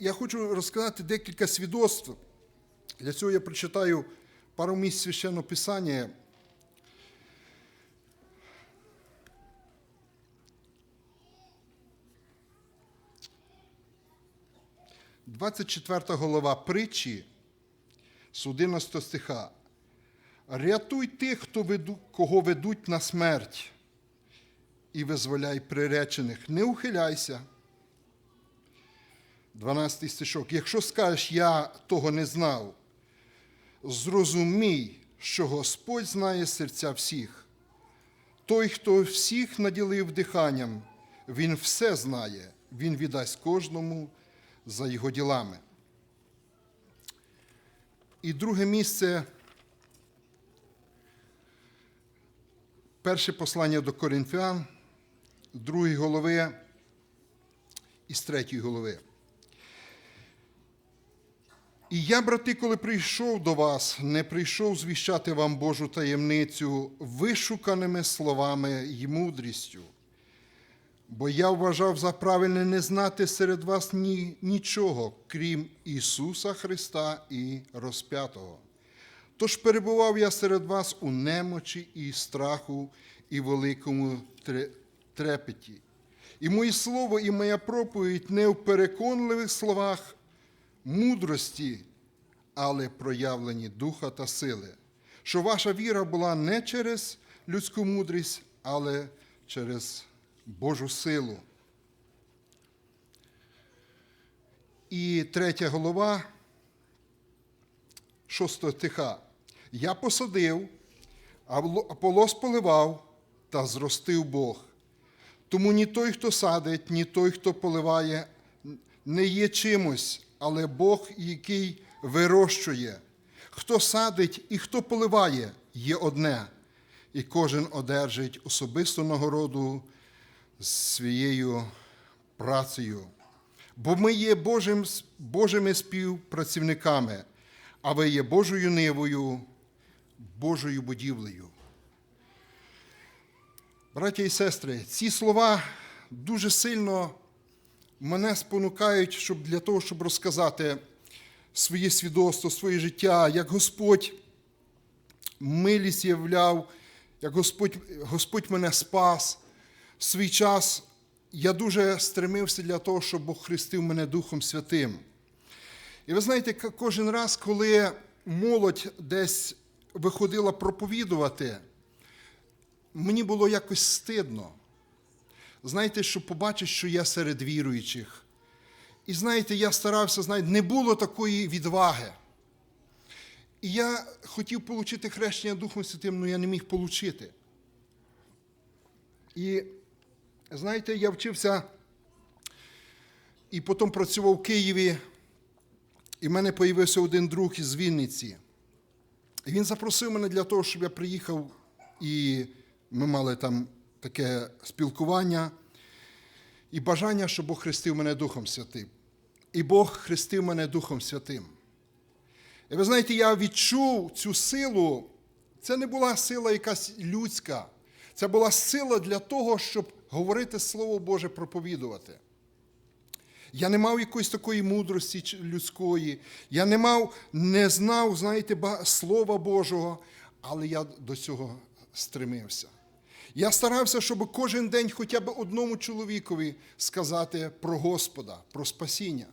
я хочу розказати декілька свідоцтв. Для цього я прочитаю пару місць священного писання. Двадцять четверта голова притчі з 11 стиха. Рятуй тих, хто веду, кого ведуть на смерть, і визволяй приречених. Не ухиляйся. 12 стишок. Якщо скажеш, я того не знав, зрозумій, що Господь знає серця всіх. Той, хто всіх наділив диханням, він все знає, він віддасть кожному за його ділами. І друге місце. Перше послання до Коринфян, другої голови і з третьої голови. І я, брати, коли прийшов до вас, не прийшов звіщати вам Божу таємницю вишуканими словами й мудрістю, бо я вважав за правильне не знати серед вас ні, нічого, крім Ісуса Христа і розп'ятого. Тож перебував я серед вас у немочі і страху, і великому трепеті. І моє слово, і моя проповідь не в переконливих словах мудрості, але проявлені духа та сили, що ваша віра була не через людську мудрість, але через Божу силу. І третя голова шостого стиха. Я посадив, Аполос поливав, та зростив Бог. Тому ні той, хто садить, ні той, хто поливає, не є чимось, але Бог, який вирощує. Хто садить і хто поливає, є одне, і кожен одержить особисту нагороду своєю працею. Бо ми є Божим, Божими співпрацівниками, а ви є Божою нивою, Божою будівлею. Браття і сестри, ці слова дуже сильно мене спонукають щоб для того, щоб розказати своє свідоцтво, своє життя, як Господь милість являв, як Господь, Господь мене спас. В свій час я дуже стремився для того, щоб Бог хрестив мене Духом Святим. І ви знаєте, кожен раз, коли молодь десь виходила проповідувати, мені було якось стидно. Знаєте, що побачить, що я серед віруючих. І знаєте, я старався, знаєте, не було такої відваги. І я хотів отримати хрещення Духом Святим, але я не міг отримати. І знаєте, я вчився і потім працював в Києві, і в мене з'явився один друг із Вінниці. І він запросив мене для того, щоб я приїхав, і ми мали там таке спілкування і бажання, щоб Бог хрестив мене Духом Святим. І Бог хрестив мене Духом Святим. І ви знаєте, я відчув цю силу. Це не була сила якась людська. Це була сила для того, щоб говорити Слово Боже, проповідувати. Я не мав якоїсь такої мудрості людської, я не мав, не знав, знаєте, Слова Божого, але я до цього стремився. Я старався, щоб кожен день хоча б одному чоловікові сказати про Господа, про спасіння.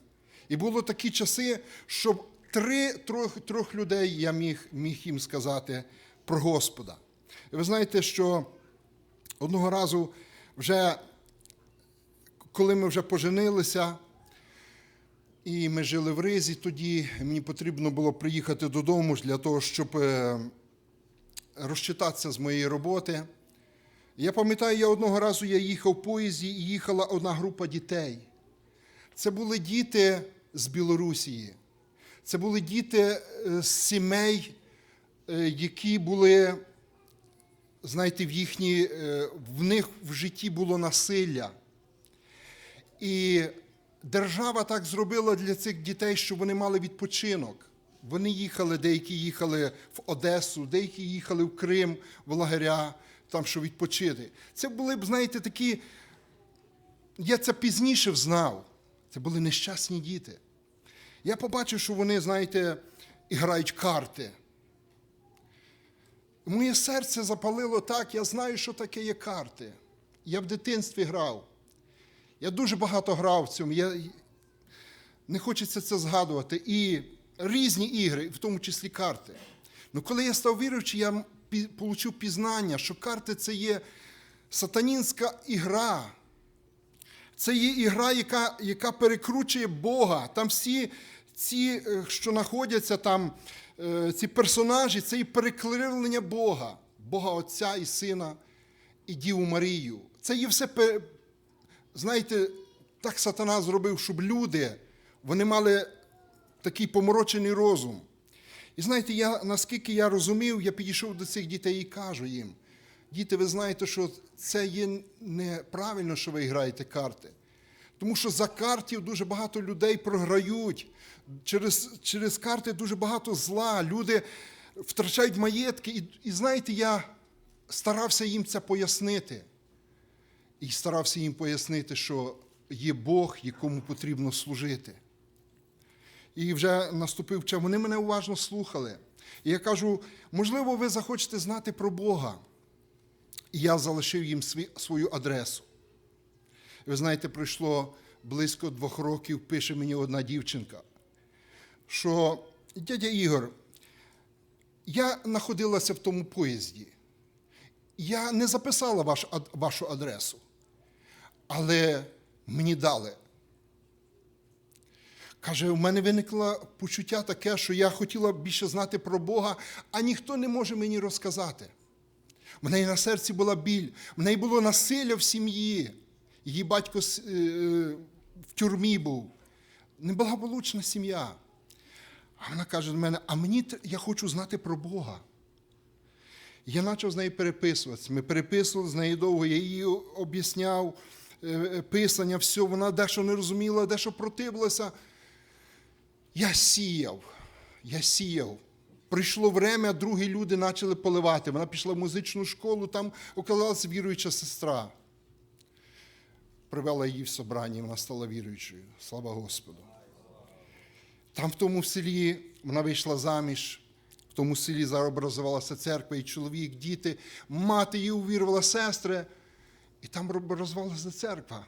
І було такі часи, щоб три, трьох, трьох людей я міг, міг їм сказати про Господа. І ви знаєте, що одного разу вже коли ми вже поженилися, і ми жили в Ризі, тоді мені потрібно було приїхати додому для того, щоб е, розчитатися з моєї роботи. Я пам'ятаю, я одного разу я їхав в поїзді і їхала одна група дітей. Це були діти з Білорусії. Це були діти е, з сімей, е, які були, знаєте, в їхні, е, в них в житті було насилля. І держава так зробила для цих дітей, щоб вони мали відпочинок. Вони їхали, деякі їхали в Одесу, деякі їхали в Крим, в лагеря, там, щоб відпочити. Це були б, знаєте, такі. Я це пізніше взнав. Це були нещасні діти. я побачив, що вони, знаєте, грають карти. Моє серце запалило так, я знаю, що таке є карти. Я в дитинстві грав. Я дуже багато грав в цьому. Я... Не хочеться це згадувати. І різні ігри, в тому числі карти. Ну, коли я став віруючим, я получив пізнання, що карти це є сатанінська ігра. Це є ігра, яка, яка перекручує Бога. Там всі ці, е, що знаходяться там, е, ці персонажі, це і перекривлення Бога, Бога Отця і Сина, і Діву Марію. Це є все, знаєте, так сатана зробив, щоб люди вони мали такий поморочений розум. І знаєте, я, наскільки я розумів, я підійшов до цих дітей і кажу їм: діти, ви знаєте, що це є неправильно, що ви граєте карти. Тому що за картів дуже багато людей програють. Через, через карти дуже багато зла. Люди втрачають маєтки. І, і знаєте, я старався їм це пояснити. І старався їм пояснити, що є Бог, якому потрібно служити. І вже наступив час. Вони мене уважно слухали. І я кажу, можливо, ви захочете знати про Бога. І я залишив їм свою адресу. Ви знаєте, пройшло близько двох років, пише мені одна дівчинка, що дядя Ігор, я знаходилася в тому поїзді. Я не записала ваш, вашу адресу, але мені дали. Каже, у мене виникло почуття таке, що я хотіла більше знати про Бога, а ніхто не може мені розказати. В неї на серці була біль, в неї було насилля в сім'ї. Її батько е, в тюрмі був. Неблагополучна сім'я. А вона каже до мене: а мені я хочу знати про Бога. Я почав з нею переписуватися. Ми переписували з нею довго, я їй об'ясняв е, е, писання, все, вона дещо не розуміла, дещо противилася. Я сіяв, я сіяв. Прийшло время, другі люди почали поливати. Вона пішла в музичну школу, там оказалася віруюча сестра. Привела її в собрання, вона стала віруючою. Слава Господу. Там в тому селі вона вийшла заміж, в тому селі зараз образувалася церква, і чоловік, діти, мати її увірувала сестри, і там розвалася церква.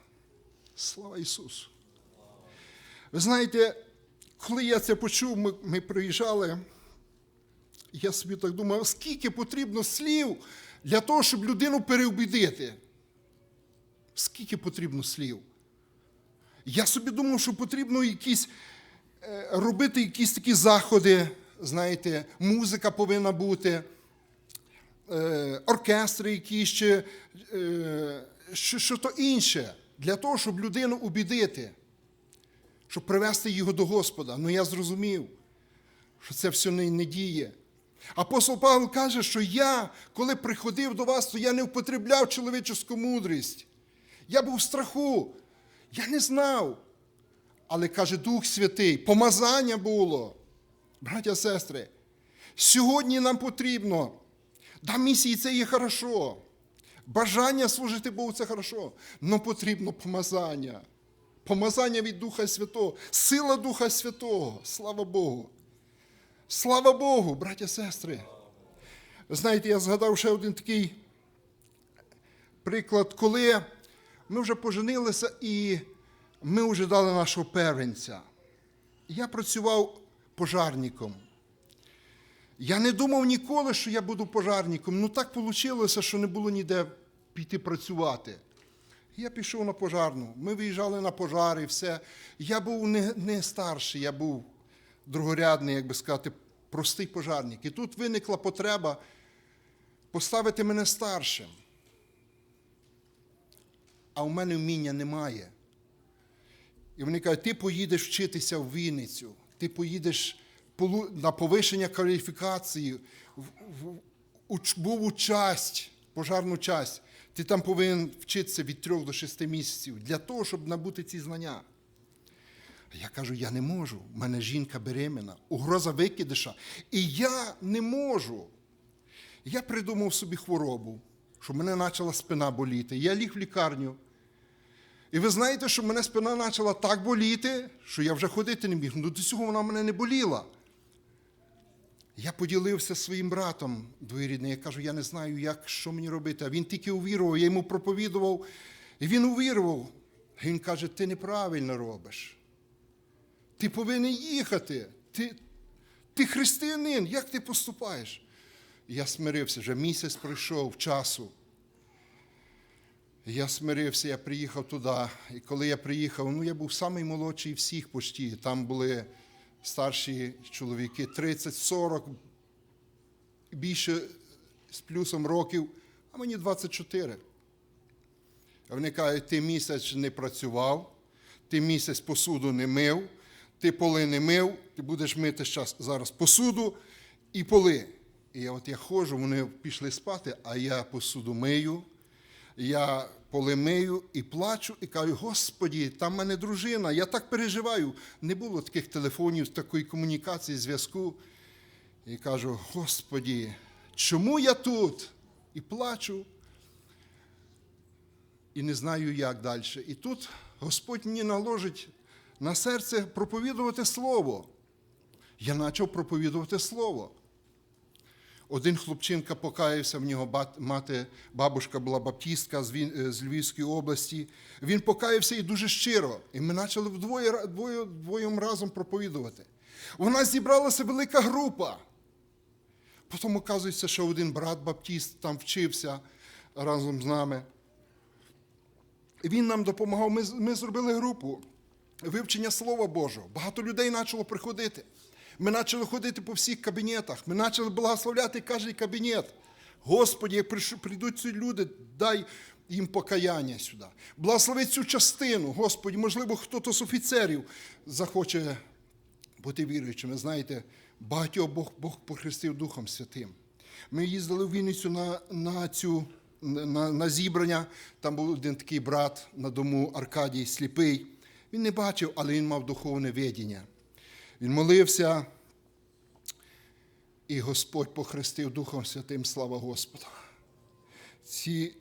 Слава Ісусу! Ви знаєте, коли я це почув, ми, ми приїжджали, я собі так думав, скільки потрібно слів для того, щоб людину переубідити. Скільки потрібно слів? Я собі думав, що потрібно якісь, е, робити якісь такі заходи, знаєте, музика повинна бути, е, оркестри якісь чи е, що, що то інше, для того, щоб людину убідити, щоб привести його до Господа. Ну я зрозумів, що це все не, діє. Апостол Павло каже, що я, коли приходив до вас, то я не впотребляв чоловічу мудрість. Я був в страху, я не знав. Але каже Дух Святий, помазання було. Браття, сестри, сьогодні нам потрібно. Да, місії це є хорошо. Бажання служити Богу це хорошо. але потрібно помазання. Помазання від Духа Святого, сила Духа Святого. Слава Богу. Слава Богу, браття, сестри. Знаєте, я згадав ще один такий приклад, коли ми вже поженилися і ми вже дали нашого первенця. Я працював пожарником. Я не думав ніколи, що я буду пожарником. Ну так вийшло, що не було ніде піти працювати. Я пішов на пожарну. Ми виїжджали на пожари, все. Я був не, не старший, я був другорядний, як би сказати, простий пожарник. І тут виникла потреба поставити мене старшим. А у мене вміння немає. І вони кажуть, ти поїдеш вчитися в Вінницю, ти поїдеш на повищення кваліфікації, в, в, уч- був у часть, пожарну часть. Ти там повинен вчитися від трьох до шести місяців для того, щоб набути ці знання. А Я кажу, я не можу. У мене жінка беременна, угроза викидиша. І я не можу. Я придумав собі хворобу, що мене почала спина боліти. Я ліг в лікарню. І ви знаєте, що мене спина почала так боліти, що я вже ходити не міг. Ну до цього вона мене не боліла. Я поділився своїм братом двоюрідним. Я кажу, я не знаю, як, що мені робити. А він тільки увірував, я йому проповідував, і він увірував. Він каже, ти неправильно робиш. Ти повинен їхати. Ти, ти християнин, як ти поступаєш? Я смирився, вже місяць пройшов часу. Я смирився, я приїхав туди. І коли я приїхав, ну я був самий молодший всіх почті. Там були старші чоловіки 30-40, більше з плюсом років, а мені 24. А вони кажуть, ти місяць не працював, ти місяць посуду не мив, ти поли не мив, ти будеш мити зараз посуду і поли. І я от я ходжу, вони пішли спати, а я посуду мию, я поли мию і плачу, і кажу, Господі, там в мене дружина, я так переживаю. Не було таких телефонів, такої комунікації, зв'язку. І кажу, Господі, чому я тут? І плачу і не знаю, як далі. І тут Господь мені наложить на серце проповідувати Слово. Я почав проповідувати Слово. Один хлопчинка покаявся, в нього мати, бабушка була баптістка з, Львівської області. Він покаявся і дуже щиро. І ми почали вдвоє, ра- двоє, разом проповідувати. У нас зібралася велика група. Потім оказується, що один брат баптіст там вчився разом з нами. І він нам допомагав. Ми, ми зробили групу вивчення Слова Божого. Багато людей почало приходити. Ми почали ходити по всіх кабінетах. Ми почали благословляти кожен кабінет. Господі, як прийдуть ці люди, дай їм покаяння сюди. Благослови цю частину, Господі, можливо, хтось з офіцерів захоче бути віруючими. Знаєте, багатьох Бог, Бог похрестив Духом Святим. Ми їздили в Вінницю на, на, цю, на, на зібрання. Там був один такий брат на дому Аркадій сліпий. Він не бачив, але він мав духовне видіння. Він молився, і Господь похрестив Духом Святим, слава Господу. Ці,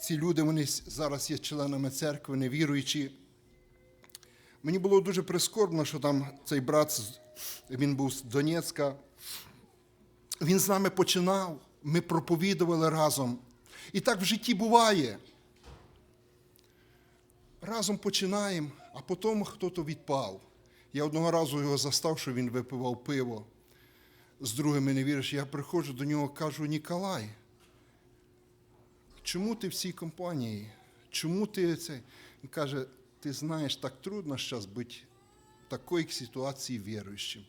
ці люди вони зараз є членами церкви, невіруючі. Мені було дуже прискорбно, що там цей брат, він був з Донецька. Він з нами починав, ми проповідували разом. І так в житті буває. Разом починаємо, а потім хтось відпав. Я одного разу його застав, що він випивав пиво. З другими не віриш. Я приходжу до нього кажу, Ніколай, чому ти в цій компанії? Чому ти це? Він каже, ти знаєш, так трудно зараз бути в такій ситуації віруючим.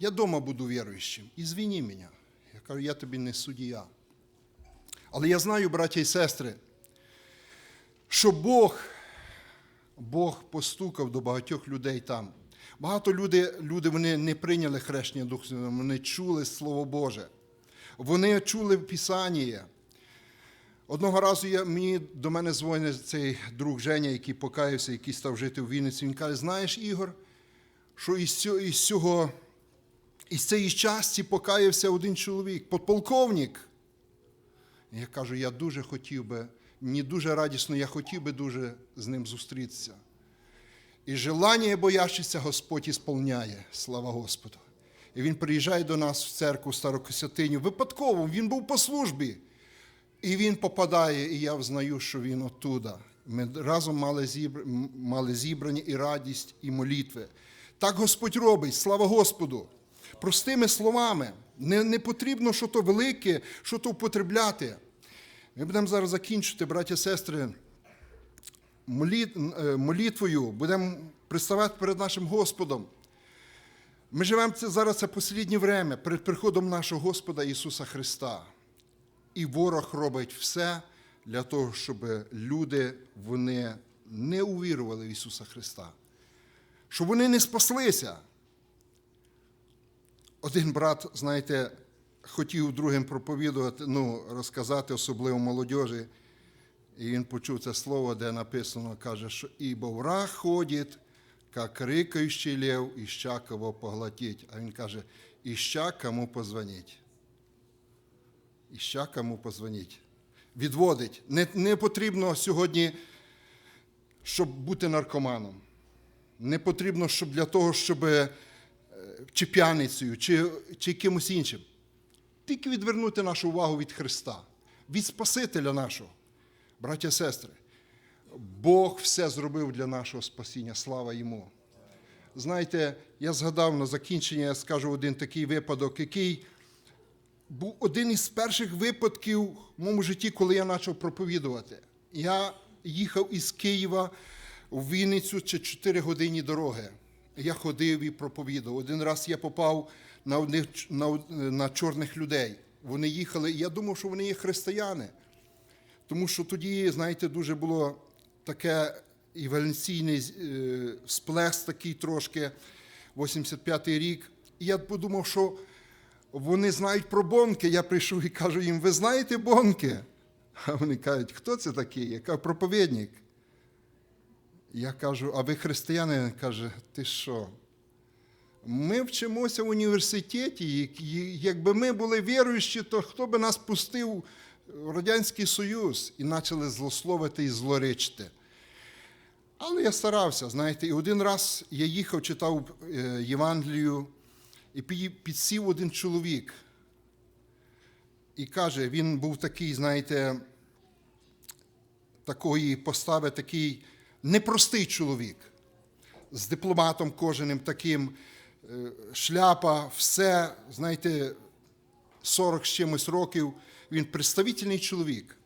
Я дома буду віруючим. І звіні мене. Я кажу, я тобі не суддя. Але я знаю, браття і сестри, що Бог, Бог постукав до багатьох людей там. Багато люди, люди вони не прийняли хрещення Духа Святого, вони чули Слово Боже. Вони чули Писання. Одного разу я, мені до мене дзвонить цей друг Женя, який покаявся, який став жити в Вінниці. Він каже: знаєш, Ігор, що із цього, із цього із цієї часті покаявся один чоловік, подполковник. Я кажу, я дуже хотів би, мені дуже радісно, я хотів би дуже з ним зустрітися. І желання боящиться Господь ісполняє, слава Господу. І він приїжджає до нас в церкву Старокосятиню. Випадково він був по службі. І він попадає, і я взнаю, що він оттуда. Ми разом мали, зібр... мали зібрання і радість, і молитви. Так Господь робить, слава Господу. Простими словами, не, не потрібно щось велике, щось употребляти. Ми будемо зараз закінчити, браття і сестри, моліт- е, будемо приставати перед нашим Господом. Ми живемо зараз це посліднє время перед приходом нашого Господа Ісуса Христа. І ворог робить все для того, щоб люди вони не увірували в Ісуса Христа, щоб вони не спаслися. Один брат, знаєте, хотів другим проповідувати, ну, розказати, особливо молодежі, і він почув це слово, де написано, каже, що ібо враг ходить, як рикаючий лев, іща кого поглотить. А він каже, іща кому позвонить. Іща кому позвоніть. Відводить. Не, не потрібно сьогодні щоб бути наркоманом. Не потрібно, щоб для того, щоб е, чи п'яницею, чи, чи кимось іншим. Тільки відвернути нашу увагу від Христа, від Спасителя нашого. Браття і сестри, Бог все зробив для нашого спасіння. Слава йому. Знаєте, я згадав на закінчення, я скажу один такий випадок, який був один із перших випадків в моєму житті, коли я почав проповідувати. Я їхав із Києва в Вінницю чи 4 години дороги. Я ходив і проповідував. Один раз я попав на, одних, на, на чорних людей. Вони їхали, і я думав, що вони є християни. Тому що тоді, знаєте, дуже було таке еволюційний е, сплеск такий трошки, 85-й рік. І я подумав, що вони знають про бонки. Я прийшов і кажу їм, ви знаєте бонки? А вони кажуть, хто це такий? Я кажу, проповідник. Я кажу, а ви християни? Каже, ти що? Ми вчимося в університеті, і- якби ми були віруючі, то хто би нас пустив в Радянський Союз і почали злословити і злоричити. Але я старався, знаєте, і один раз я їхав, читав е, Євангелію, і підсів один чоловік. І каже, він був такий, знаєте, такої постави, такий непростий чоловік, з дипломатом кожаним таким, шляпа, все, знаєте, 40 з чимось років. Він представительний чоловік.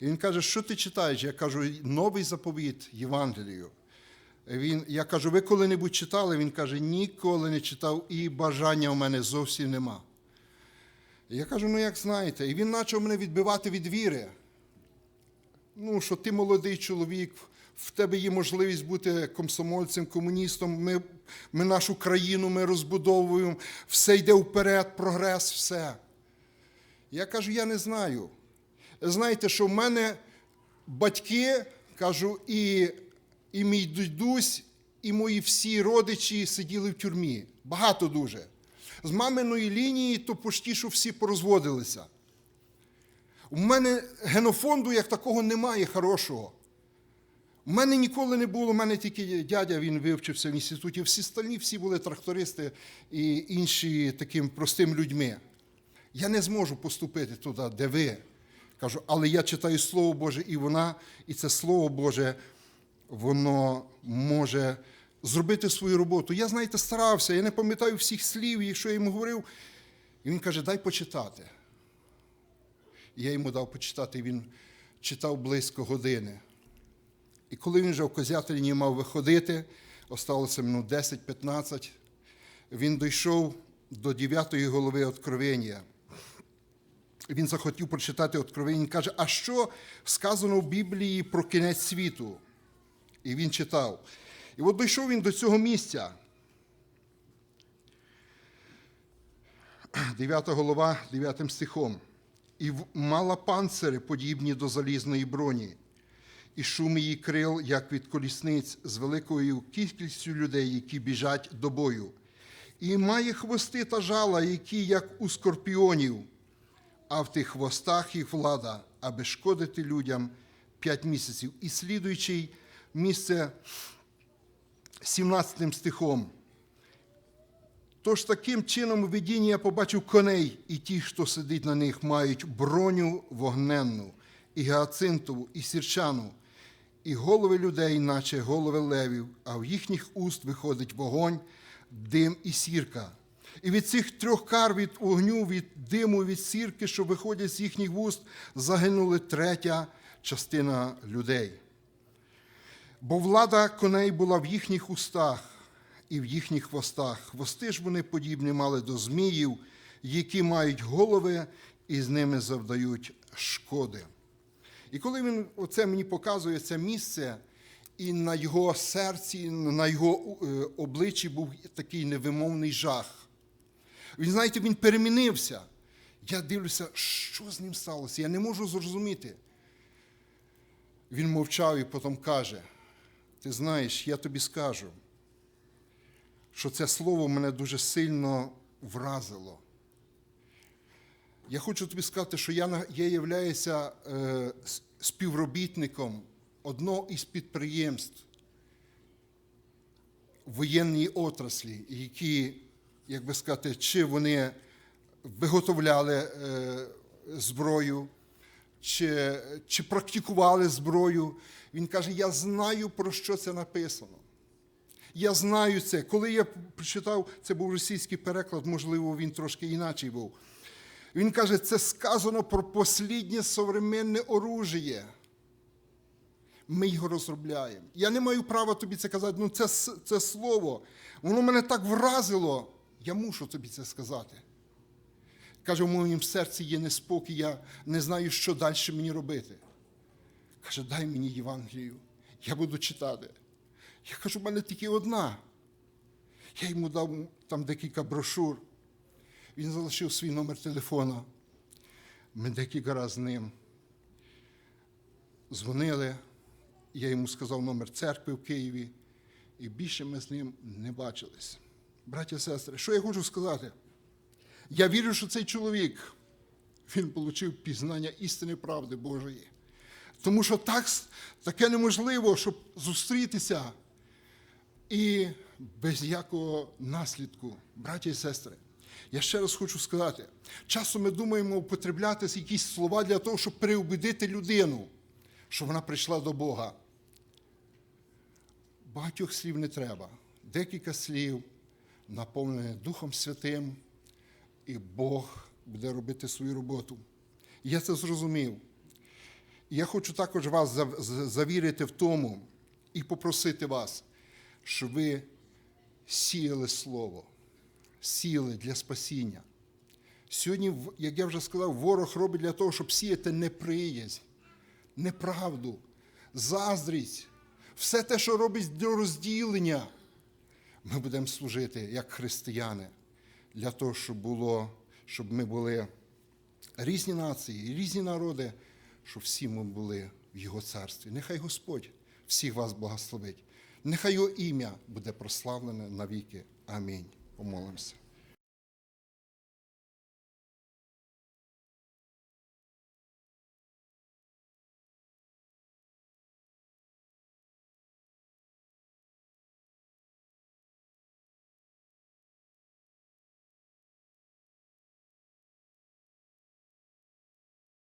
І він каже, що ти читаєш? Я кажу, новий заповіт Євангелію. Він, я кажу, ви коли-небудь читали? Він каже, ніколи не читав, і бажання у мене зовсім нема. Я кажу, ну як знаєте, і він почав мене відбивати від віри. Ну, що ти молодий чоловік, в тебе є можливість бути комсомольцем, комуністом. Ми, ми нашу країну ми розбудовуємо, все йде вперед, прогрес, все. Я кажу, я не знаю. Знаєте, що в мене батьки, кажу, і, і мій дідусь, і мої всі родичі сиділи в тюрмі. Багато дуже. З маминої лінії, то почти що всі порозводилися. У мене генофонду як такого немає хорошого. У мене ніколи не було, у мене тільки дядя, він вивчився в інституті. Всі стальні, всі були трактористи і інші таким простим людьми. Я не зможу поступити туди, де ви. Кажу, але я читаю Слово Боже, і вона, і це Слово Боже, воно може зробити свою роботу. Я, знаєте, старався, я не пам'ятаю всіх слів, що я йому говорив. І він каже, дай почитати. Я йому дав почитати, він читав близько години. І коли він вже в Козятині мав виходити, осталося минут 10-15, він дійшов до 9 голови Откровення. Він захотів прочитати Откровення. Він каже, а що сказано в Біблії про кінець світу? І він читав. І от дійшов він до цього місця. 9 голова, 9 стихом. І мала панцири, подібні до залізної броні, і шум її крил, як від колісниць, з великою кількістю людей, які біжать до бою. І має хвости та жала, які, як у скорпіонів, а в тих хвостах їх влада, аби шкодити людям п'ять місяців. І слідуючий місце 17 стихом. Тож таким чином у видінні я побачив коней, і ті, хто сидить на них, мають броню вогненну, і геоцинтову, і сірчану, і голови людей, наче голови левів, а в їхніх уст виходить вогонь, дим і сірка. І від цих трьох кар від вогню, від диму, від сірки, що виходять з їхніх вуст, загинули третя частина людей. Бо влада коней була в їхніх устах і в їхніх хвостах. Хвости ж вони подібні мали до зміїв, які мають голови і з ними завдають шкоди. І коли він оце мені показує це місце, і на його серці, на його е, обличчі був такий невимовний жах. Він, знаєте, він перемінився. Я дивлюся, що з ним сталося. Я не можу зрозуміти. Він мовчав і потім каже: Ти знаєш, я тобі скажу, що це слово мене дуже сильно вразило. Я хочу тобі сказати, що я, я являюся е, співробітником одного із підприємств воєнній отраслі, які, як би сказати, чи вони виготовляли е, зброю, чи, чи практикували зброю. Він каже: Я знаю, про що це написано. Я знаю це. Коли я прочитав, це був російський переклад, можливо, він трошки інакший був. Він каже, це сказано про посліднє современне оружие. Ми його розробляємо. Я не маю права тобі це казати, ну це, це слово. Воно мене так вразило. Я мушу тобі це сказати. Каже, в моєму серці є неспокій, я не знаю, що далі мені робити. Каже, дай мені Євангелію, я буду читати. Я кажу, в мене тільки одна. Я йому дав там декілька брошур. Він залишив свій номер телефона. Ми декілька разів з ним дзвонили. Я йому сказав номер церкви в Києві, і більше ми з ним не бачились. Браті і сестри, що я хочу сказати? Я вірю, що цей чоловік він отримав пізнання істини правди Божої. Тому що так, таке неможливо, щоб зустрітися і без якого наслідку, браті і сестри. Я ще раз хочу сказати: часто ми думаємо употребляти якісь слова для того, щоб переубедити людину, що вона прийшла до Бога. Багатьох слів не треба. Декілька слів, наповнені Духом Святим, і Бог буде робити свою роботу. Я це зрозумів. Я хочу також вас завірити в тому і попросити вас, щоб ви сіяли слово, сіяли для спасіння. Сьогодні, як я вже сказав, ворог робить для того, щоб сіяти неприязнь, неправду, заздрість, все те, що робить для розділення. Ми будемо служити як християни для того, щоб було, щоб ми були різні нації, різні народи, щоб всі ми були в Його царстві. Нехай Господь всіх вас благословить. Нехай Його ім'я буде прославлене навіки. Амінь. Помолимося.